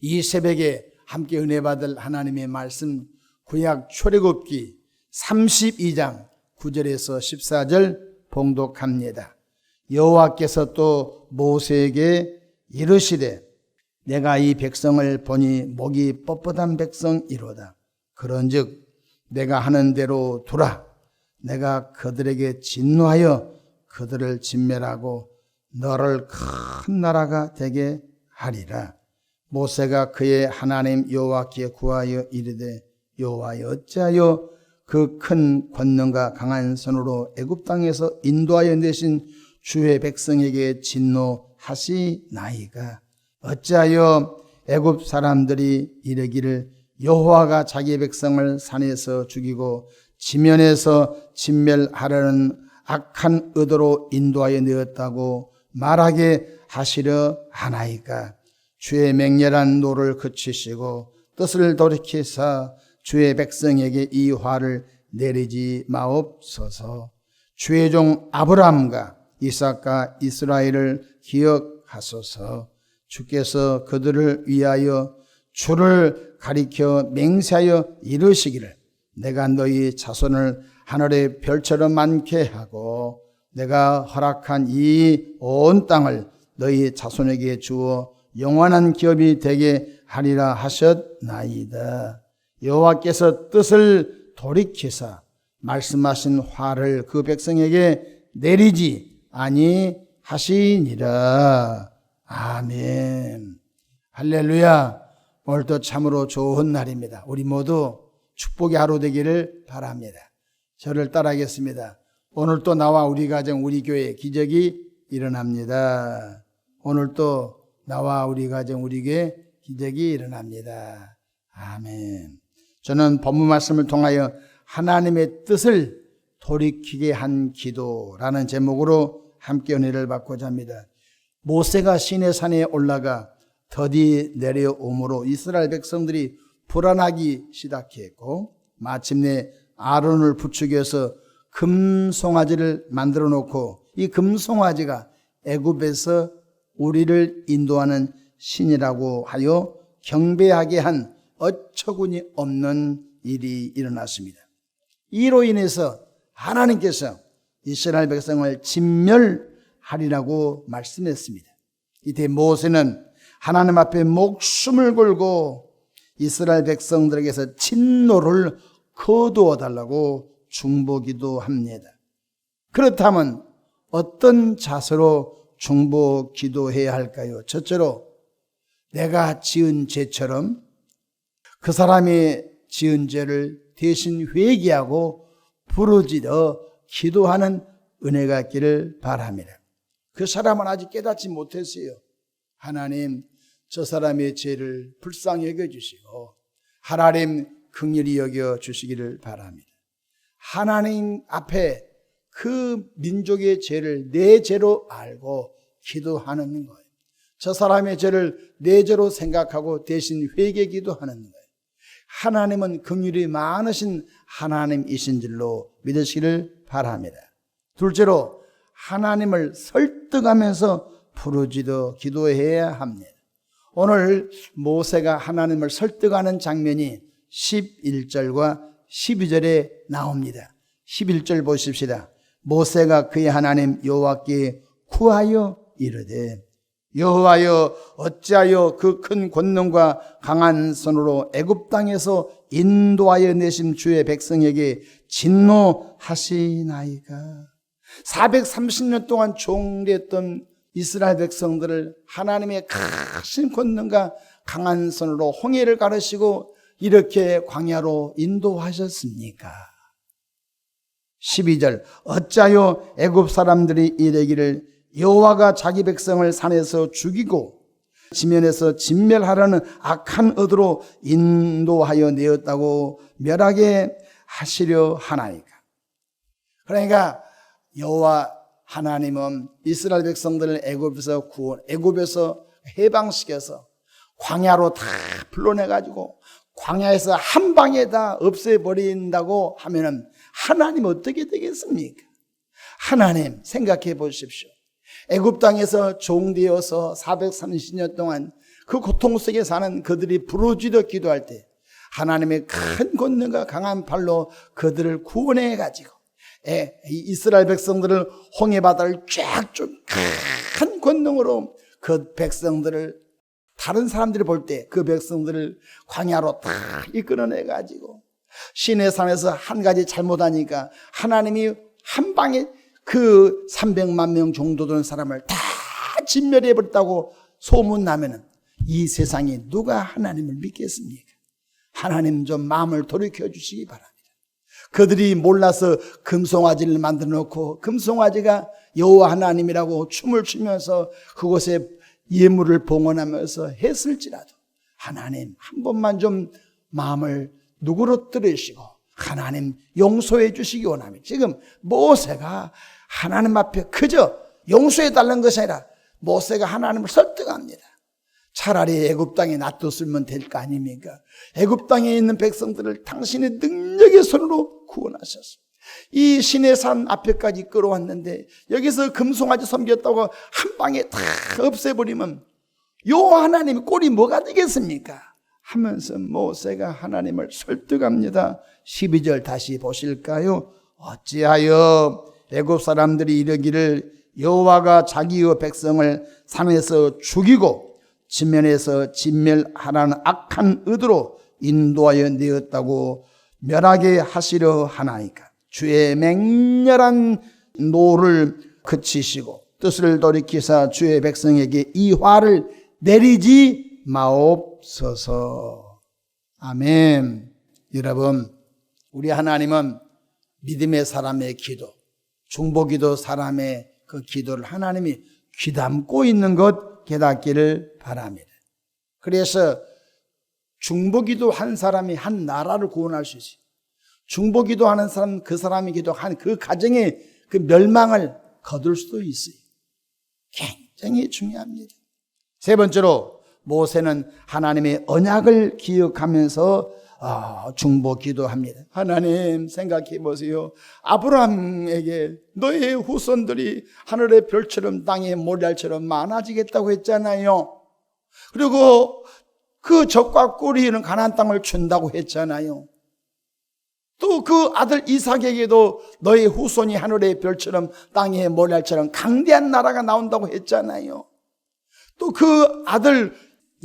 이 새벽에 함께 은혜 받을 하나님의 말씀 구약 출애굽기 32장 9절에서 14절 봉독합니다. 여호와께서 또 모세에게 이르시되 내가 이 백성을 보니 목이 뻣뻣한 백성이로다. 그런즉 내가 하는 대로 두라. 내가 그들에게 진노하여 그들을 진멸하고 너를 큰 나라가 되게 하리라. 모세가 그의 하나님 여호와께 구하여 이르되 여호와여 어찌하여 그 큰 권능과 강한 손으로 애굽 땅에서 인도하여 내신 주의 백성에게 진노하시나이까 어찌하여 애굽 사람들이 이르기를 여호와가 자기 백성을 산에서 죽이고 지면에서 진멸하려는 악한 의도로 인도하여 내었다고 말하게 하시려 하나이까 주의 맹렬한 노를 그치시고 뜻을 돌이키사 주의 백성에게 이 화를 내리지 마옵소서. 주의 종 아브라함과 이삭과 이스라엘을 기억하소서. 주께서 그들을 위하여 주를 가리켜 맹세하여 이르시기를 내가 너희 자손을 하늘의 별처럼 많게 하고 내가 허락한 이 온 땅을 너희 자손에게 주어 영원한 기업이 되게 하리라 하셨나이다. 여호와께서 뜻을 돌이키사 말씀하신 화를 그 백성에게 내리지 아니하시니라. 아멘. 할렐루야. 오늘도 참으로 좋은 날입니다. 우리 모두 축복의 하루 되기를 바랍니다. 저를 따라하겠습니다. 오늘 또 나와 우리 가정, 우리 교회 기적이 일어납니다. 오늘 또 나와 우리 가정, 우리 교회 기적이 일어납니다. 아멘. 저는 본문 말씀을 통하여 하나님의 뜻을 돌이키게 한 기도라는 제목으로 함께 은혜를 받고자 합니다. 모세가 시내 산에 올라가 더디 내려오므로 이스라엘 백성들이 불안하기 시작했고 마침내 아론을 부추겨서 금송아지를 만들어 놓고 이 금송아지가 애굽에서 우리를 인도하는 신이라고 하여 경배하게 한 어처구니 없는 일이 일어났습니다. 이로 인해서 하나님께서 이스라엘 백성을 진멸하리라고 말씀했습니다. 이때 모세는 하나님 앞에 목숨을 걸고 이스라엘 백성들에게서 진노를 거두어 달라고 중보기도 합니다. 그렇다면 어떤 자세로 중보 기도해야 할까요? 첫째로 내가 지은 죄처럼 그 사람이 지은 죄를 대신 회개하고 부르짖어 기도하는 은혜가 있기를 바랍니다. 그 사람은 아직 깨닫지 못했어요. 하나님, 저 사람의 죄를 불쌍히 여겨 주시고 하나님 긍휼히 여겨 주시기를 바랍니다. 하나님 앞에 그 민족의 죄를 내 죄로 알고 기도하는 거예요. 저 사람의 죄를 내 죄로 생각하고 대신 회개 기도하는 거예요. 하나님은 긍휼이 많으신 하나님이신 줄로 믿으시기를 바랍니다. 둘째로 하나님을 설득하면서 부르짖어 기도해야 합니다. 오늘 모세가 하나님을 설득하는 장면이 11절과 12절에 나옵니다. 11절 보십시다. 모세가 그의 하나님 여호와께 구하여 이르되 여호와여 어찌하여 그 큰 권능과 강한 손으로 애굽 땅에서 인도하여 내신 주의 백성에게 진노하시나이까 430년 동안 종되었던 이스라엘 백성들을 하나님의 크신 권능과 강한 손으로 홍해를 가르시고 이렇게 광야로 인도하셨습니까? 12절 어찌하여 애굽 사람들이 이르기를 여호와가 자기 백성을 산에서 죽이고 지면에서 진멸하라는 악한 의도로 인도하여 내었다고 멸하게 하시려 하나이까. 그러니까 여호와 하나님은 이스라엘 백성들을 애굽에서 구원, 애굽에서 해방시켜서 광야로 다 불러내 가지고 광야에서 한 방에 다 없애버린다고 하면은 하나님 어떻게 되겠습니까? 하나님 생각해 보십시오. 애굽 땅에서 종되어서 430년 동안 그 고통 속에 사는 그들이 부르짖어 기도할 때 하나님의 큰 권능과 강한 팔로 그들을 구원해 가지고 이스라엘 백성들을 홍해 바다를 쫙좀큰 권능으로 그 백성들을 다른 사람들이 볼 때 그 백성들을 광야로 다 이끌어내 가지고 시내 산에서 한 가지 잘못하니까 하나님이 한 방에 그 300만 명 정도 되는 사람을 다 진멸해 버렸다고 소문 나면은 이 세상에 누가 하나님을 믿겠습니까? 하나님 좀 마음을 돌이켜 주시기 바랍니다. 그들이 몰라서 금송아지를 만들어 놓고 금송아지가 여호와 하나님이라고 춤을 추면서 그곳에 예물을 봉헌하면서 했을지라도 하나님 한 번만 좀 마음을 누그러뜨리시고 하나님 용서해 주시기 원합니다. 지금 모세가 하나님 앞에 그저 용서해 달라는 것이 아니라 모세가 하나님을 설득합니다. 차라리 애굽 땅에 놔뒀으면 될 거 아닙니까? 애굽 땅에 있는 백성들을 당신의 능력의 손으로 구원하셨습니다. 이 신의 산 앞에까지 끌어왔는데 여기서 금송아지 섬겼다고 한 방에 다 없애버리면 요 하나님 꼴이 뭐가 되겠습니까? 하면서 모세가 하나님을 설득합니다. 12절 다시 보실까요? 어찌하여 애굽 사람들이 이르기를 여호와가 자기의 백성을 산에서 죽이고 지면에서 진멸하라는 악한 의도로 인도하여 내었다고 멸하게 하시려 하나이까 주의 맹렬한 노를 그치시고 뜻을 돌이키사 주의 백성에게 이 화를 내리지 마옵 소서. 아멘. 여러분, 우리 하나님은 믿음의 사람의 기도, 중보기도 사람의 그 기도를 하나님이 귀담고 있는 것 깨닫기를 바랍니다. 그래서 중보기도 한 사람이 한 나라를 구원할 수 있어요. 중보기도 하는 사람, 그 사람이 기도한 그 가정의 그 멸망을 거둘 수도 있어요. 굉장히 중요합니다. 세 번째로 모세는 하나님의 언약을 기억하면서 아, 중보 기도합니다. 하나님 생각해 보세요. 아브라함에게 너의 후손들이 하늘의 별처럼 땅의 모래알처럼 많아지겠다고 했잖아요. 그리고 그 적과 꿀이는 가나안 땅을 준다고 했잖아요. 또 그 아들 이삭에게도 너의 후손이 하늘의 별처럼 땅의 모래알처럼 강대한 나라가 나온다고 했잖아요. 또 그 아들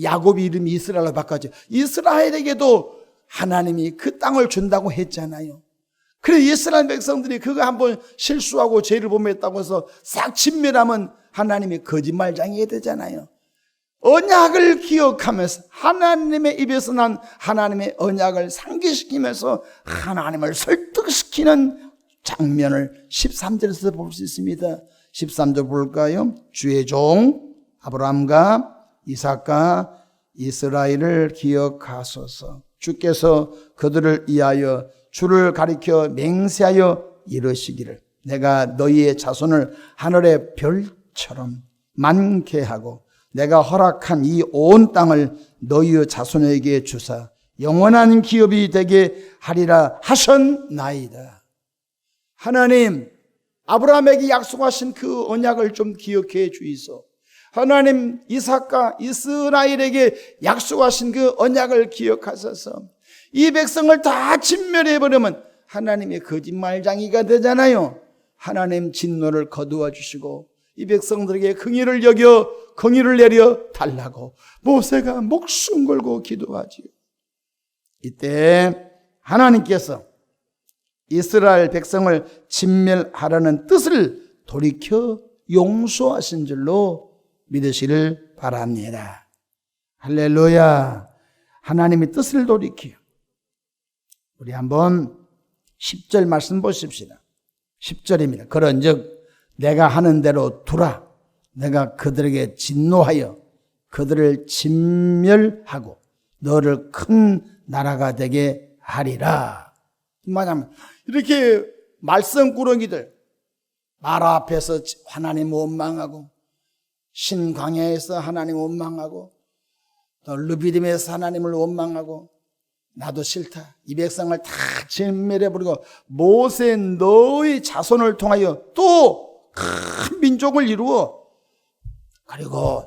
야곱이 이름이 이스라엘로 바꿔져. 이스라엘에게도 하나님이 그 땅을 준다고 했잖아요. 그래 이스라엘 백성들이 그거 한번 실수하고 죄를 범했다고 해서 싹 진멸하면 하나님이 거짓말장이 되잖아요. 언약을 기억하면서 하나님의 입에서 난 하나님의 언약을 상기시키면서 하나님을 설득시키는 장면을 13절에서 볼 수 있습니다. 13절 볼까요? 주의 종 아브라함과 이삭과 이스라엘을 기억하소서. 주께서 그들을 위하여 주를 가리켜 맹세하여 이르시기를 내가 너희의 자손을 하늘의 별처럼 많게 하고 내가 허락한 이 온 땅을 너희의 자손에게 주사 영원한 기업이 되게 하리라 하셨나이다. 하나님 아브라함에게 약속하신 그 언약을 좀 기억해 주이소. 하나님 이삭과 이스라엘에게 약속하신 그 언약을 기억하셔서 이 백성을 다 진멸해 버리면 하나님의 거짓말장이가 되잖아요. 하나님 진노를 거두어 주시고 이 백성들에게 긍휼을 여겨 긍휼을 내려 달라고 모세가 목숨 걸고 기도하지요. 이때 하나님께서 이스라엘 백성을 진멸하라는 뜻을 돌이켜 용서하신 줄로 믿으시를 바랍니다. 할렐루야. 하나님의 뜻을 돌이켜. 우리 한번 10절 말씀 보십시다. 10절입니다. 그런 즉, 내가 하는 대로 두라. 내가 그들에게 진노하여 그들을 진멸하고 너를 큰 나라가 되게 하리라. 말하면 이렇게 말썽꾸러기들 마라 앞에서 하나님 원망하고 신광야에서 하나님 원망하고 또 르비딤에서 하나님을 원망하고 나도 싫다. 이 백성을 다 진멸해버리고 모세 너의 자손을 통하여 또 큰 민족을 이루어 그리고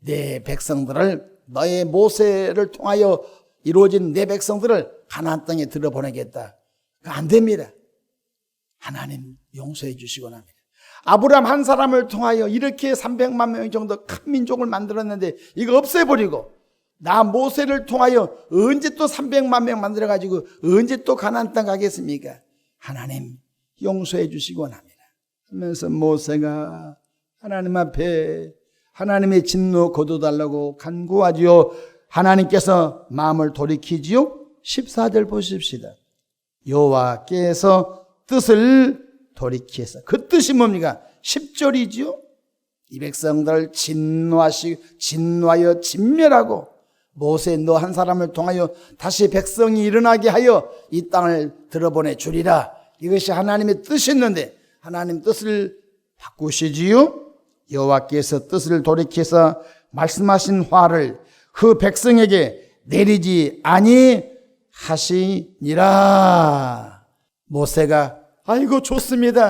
내 백성들을 너의 모세를 통하여 이루어진 내 백성들을 가나안 땅에 들어보내겠다. 그거 안 됩니다. 하나님 용서해 주시곤 합니다. 아브라함 한 사람을 통하여 이렇게 300만 명 정도 큰 민족을 만들었는데 이거 없애버리고 나 모세를 통하여 언제 또 300만 명 만들어가지고 언제 또 가나안 땅 가겠습니까? 하나님 용서해 주시곤 합니다. 하면서 모세가 하나님 앞에 하나님의 진노 거둬달라고 간구하지요. 하나님께서 마음을 돌이키지요. 14절 보십시다. 여호와께서 뜻을 돌이키서 그 뜻이 뭡니까? 10절이지요. 이 백성들을 진노하시 진노하여 진멸하고 모세 너 한 사람을 통하여 다시 백성이 일어나게 하여 이 땅을 들어보내 주리라. 이것이 하나님의 뜻이었는데 하나님 뜻을 바꾸시지요. 여호와께서 뜻을 돌이켜서 말씀하신 화를 그 백성에게 내리지 아니하시니라. 모세가 아이고 좋습니다.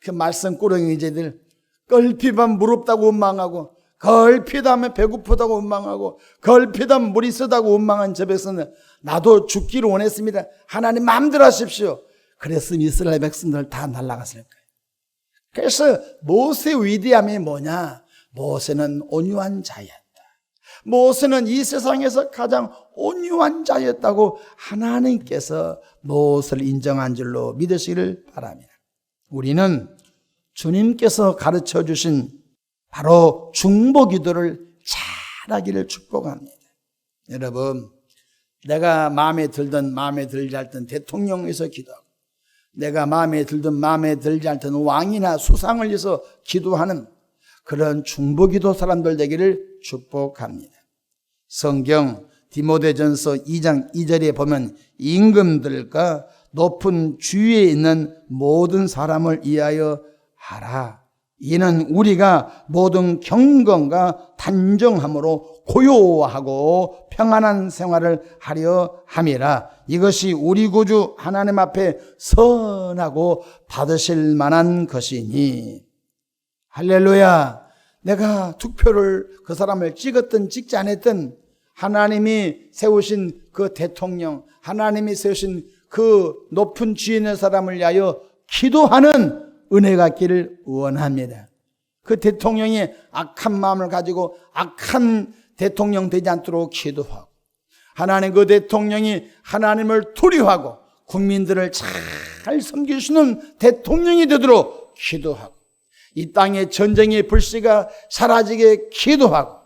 그 말씀 꾸러기 이제들 걸피면 무럽다고 원망하고 걸피다면 배고프다고 원망하고 걸피다면 물이 쓰다고 원망한 저 백성들 나도 죽기를 원했습니다. 하나님 마음대로 하십시오. 그랬으면 이스라엘 백성들 다 날아갔을 거예요. 그래서 모세의 위대함이 뭐냐? 모세는 온유한 자였다. 모세는 이 세상에서 가장 온유한 자였다고 하나님께서 모세를 인정한 줄로 믿으시기를 바랍니다. 우리는 주님께서 가르쳐 주신 바로 중보 기도를 잘하기를 축복합니다. 여러분, 내가 마음에 들든 마음에 들지 않든 대통령에서 기도하고 내가 마음에 들든 마음에 들지 않든 왕이나 수상을 위해서 기도하는 그런 중보 기도 사람들 되기를 축복합니다. 성경 디모데전서 2장 2절에 보면 임금들과 높은 주위에 있는 모든 사람을 위하여 하라. 이는 우리가 모든 경건과 단정함으로 고요하고 평안한 생활을 하려 함이라. 이것이 우리 구주 하나님 앞에 선하고 받으실 만한 것이니. 할렐루야. 내가 투표를 그 사람을 찍었든 찍지 않았든 하나님이 세우신 그 대통령, 하나님이 세우신 그 높은 주인의 사람을 위하여 기도하는 은혜가 있기를 원합니다. 그 대통령이 악한 마음을 가지고 악한 대통령 되지 않도록 기도하고 하나님 그 대통령이 하나님을 두려워하고 국민들을 잘 섬기시는 대통령이 되도록 기도하고 이 땅의 전쟁의 불씨가 사라지게 기도하고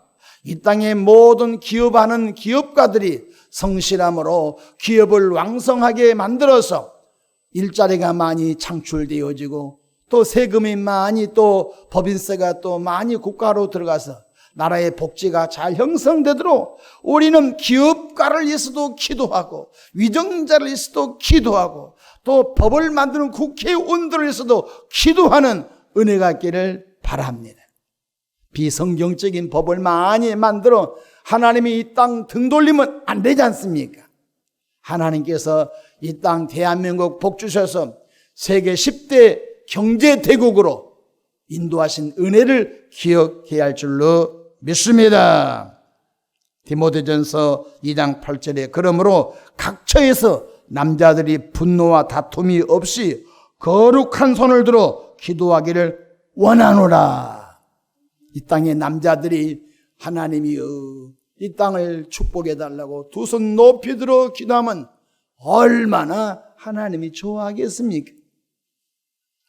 이 땅의 모든 기업하는 기업가들이 성실함으로 기업을 왕성하게 만들어서 일자리가 많이 창출되어지고 또 세금이 많이 또 법인세가 또 많이 국가로 들어가서 나라의 복지가 잘 형성되도록 우리는 기업가를 위해서도 기도하고 위정자를 위해서도 기도하고 또 법을 만드는 국회의원들을 위해서도 기도하는 은혜가 있기를 바랍니다. 비성경적인 법을 많이 만들어 하나님이 이 땅 등 돌리면 안 되지 않습니까? 하나님께서 이 땅 대한민국 복 주셔서 세계 10대 경제 대국으로 인도하신 은혜를 기억해야 할 줄로 믿습니다. 디모데전서 2장 8절에 그러므로 각처에서 남자들이 분노와 다툼이 없이 거룩한 손을 들어 기도하기를 원하노라. 이 땅의 남자들이 하나님이여 이 땅을 축복해 달라고 두 손 높이 들어 기도하면 얼마나 하나님이 좋아하겠습니까?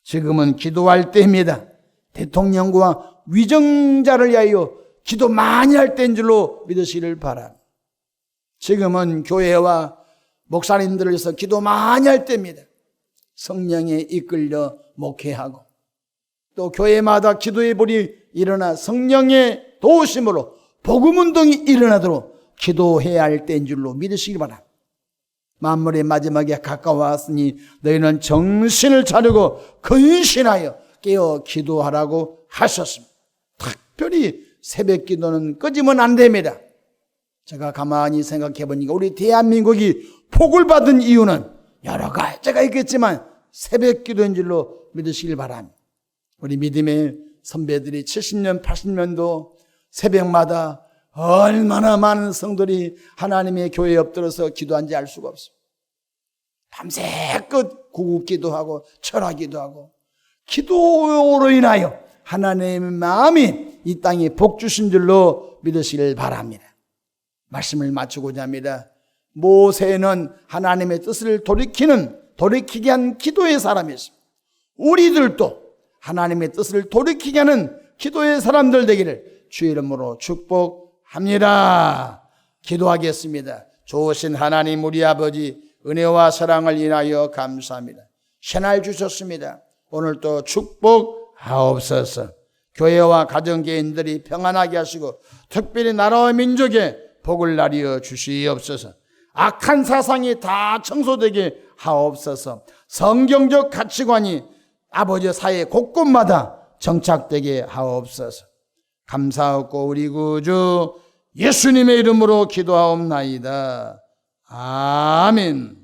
지금은 기도할 때입니다. 대통령과 위정자를 위하여 기도 많이 할 때인 줄로 믿으시기를 바랍니다. 지금은 교회와 목사님들을 위해서 기도 많이 할 때입니다. 성령에 이끌려 목회하고 또 교회마다 기도의 불이 일어나 성령의 도우심으로 복음 운동이 일어나도록 기도해야 할 때인 줄로 믿으시기 바랍니다. 만물의 마지막에 가까워왔으니 너희는 정신을 차리고 근신하여 깨어 기도하라고 하셨습니다. 특별히 새벽 기도는 꺼지면 안 됩니다. 제가 가만히 생각해 보니까 우리 대한민국이 복을 받은 이유는 여러 가지가 있겠지만 새벽 기도인 줄로 믿으시길 바랍니다. 우리 믿음의 선배들이 70년, 80년도 새벽마다 얼마나 많은 성들이 하나님의 교회에 엎드려서 기도한지 알 수가 없습니다. 밤새끝 구국기도 하고 철하기도 하고 기도로 인하여 하나님의 마음이 이 땅에 복 주신 줄로 믿으시길 바랍니다. 말씀을 마치고자 합니다. 모세는 하나님의 뜻을 돌이키는 돌이키게 한 기도의 사람이었습니다. 우리들도 하나님의 뜻을 돌이키게 하는 기도의 사람들 되기를 주의 이름으로 축복합니다. 기도하겠습니다. 좋으신 하나님 우리 아버지 은혜와 사랑을 인하여 감사합니다. 새날 주셨습니다. 오늘 또 축복하옵소서. 교회와 가정 개인들이 평안하게 하시고 특별히 나라와 민족에 복을 나리어 주시옵소서. 악한 사상이 다 청소되게 하옵소서. 성경적 가치관이 아버지 사회 곳곳마다 정착되게 하옵소서. 감사하고 우리 구주 예수님의 이름으로 기도하옵나이다. 아멘.